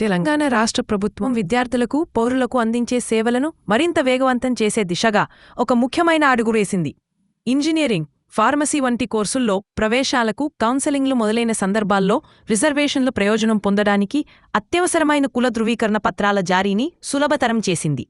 తెలంగాణ రాష్ట్ర ప్రభుత్వం విద్యార్థులకు పౌరులకు అందించే సేవలను మరింత వేగవంతం చేసే దిశగా ఒక ముఖ్యమైన అడుగు వేసింది. ఇంజనీరింగ్ ఫార్మసీ వంటి కోర్సుల్లో ప్రవేశాలకు కౌన్సెలింగ్లు మొదలైన సందర్భాల్లో రిజర్వేషన్లు ప్రయోజనం పొందడానికి అత్యవసరమైన కుల ధృవీకరణ పత్రాల జారీని సులభతరం చేసింది.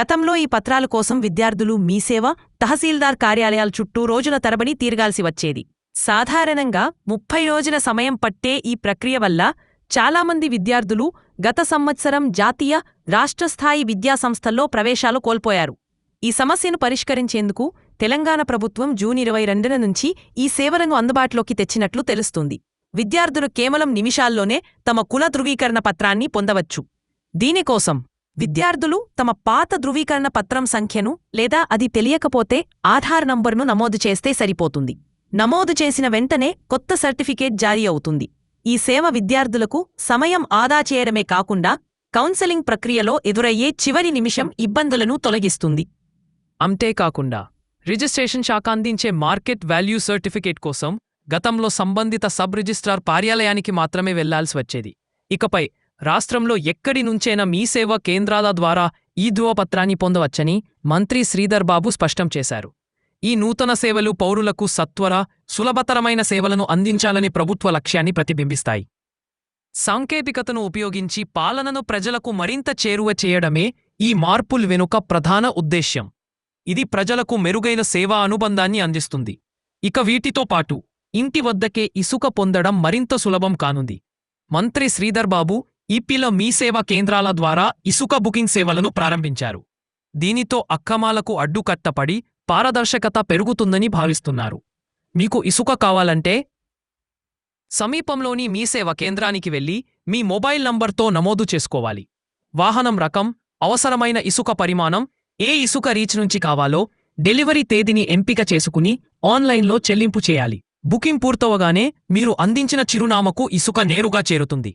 గతంలో ఈ పత్రాల కోసం విద్యార్థులు మీసేవ తహసీల్దార్ కార్యాలయాల చుట్టూ రోజుల తరబడి తీరగాల్సి వచ్చేది. సాధారణంగా ముప్పై రోజుల సమయం పట్టే ఈ ప్రక్రియ వల్ల చాలామంది విద్యార్థులు గత సంవత్సరం జాతీయ రాష్ట్రస్థాయి విద్యాసంస్థల్లో ప్రవేశాలు కోల్పోయారు. ఈ సమస్యను పరిష్కరించేందుకు తెలంగాణ ప్రభుత్వం జూన్ ఇరవై రెండున నుంచి ఈ సేవలను అందుబాటులోకి తెచ్చినట్లు తెలుస్తుంది. విద్యార్థులు కేవలం నిమిషాల్లోనే తమ కుల ధృవీకరణ పత్రాన్ని పొందవచ్చు. దీనికోసం విద్యార్థులు తమ పాత ధృవీకరణ పత్రం సంఖ్యను లేదా అది తెలియకపోతే ఆధార్ నంబర్ను నమోదు చేస్తే సరిపోతుంది. నమోదు చేసిన వెంటనే కొత్త సర్టిఫికేట్ జారీ అవుతుంది. ఈ సేవ విద్యార్థులకు సమయం ఆదా చేయడమే కాకుండా కౌన్సెలింగ్ ప్రక్రియలో ఎదురయ్యే చివరి నిమిషం ఇబ్బందులను తొలగిస్తుంది. అంతేకాకుండా రిజిస్ట్రేషన్ శాఖ అందించే మార్కెట్ వాల్యూ సర్టిఫికేట్ కోసం గతంలో సంబంధిత సబ్ రిజిస్ట్రార్ కార్యాలయానికి మాత్రమే వెళ్ళాల్సి వచ్చేది. ఇకపై రాష్ట్రంలో ఎక్కడి నుంచైనా మీ సేవా కేంద్రాల ద్వారా ఈ ధృవపత్రాన్ని పొందవచ్చని మంత్రి శ్రీధర్ బాబు స్పష్టం చేశారు. ఈ నూతన సేవలు పౌరులకు సత్వర సులభతరమైన సేవలను అందించాలని ప్రభుత్వ లక్ష్యాన్ని ప్రతిబింబిస్తాయి. సాంకేతికతను ఉపయోగించి పాలనను ప్రజలకు మరింత చేరువ చేయడమే ఈ మార్పుల్ వెనుక ప్రధాన ఉద్దేశ్యం. ఇది ప్రజలకు మెరుగైన సేవా అనుబంధాన్ని అందిస్తుంది. ఇక వీటితో పాటు ఇంటి వద్దకే ఇసుక పొందడం మరింత సులభం కానుంది. మంత్రి శ్రీధర్ బాబు ఈపీల మీ సేవా కేంద్రాల ద్వారా ఇసుక బుకింగ్ సేవలను ప్రారంభించారు. దీనితో అక్రమాలకు అడ్డుకట్టపడి పారదర్శకత పెరుగుతుందని భావిస్తున్నారు. మీకు ఇసుక కావాలంటే సమీపంలోని మీ సేవ కేంద్రానికి వెళ్ళి మీ మొబైల్ నంబర్తో నమోదు చేసుకోవాలి. వాహనం రకం అవసరమైన ఇసుక పరిమాణం ఏ ఇసుక రీచ్ నుంచి కావాలో డెలివరీ తేదీని ఎంపిక చేసుకుని ఆన్లైన్లో చెల్లింపు చేయాలి. బుకింగ్ పూర్తవగానే మీరు అందించిన చిరునామకు ఇసుక నేరుగా చేరుతుంది.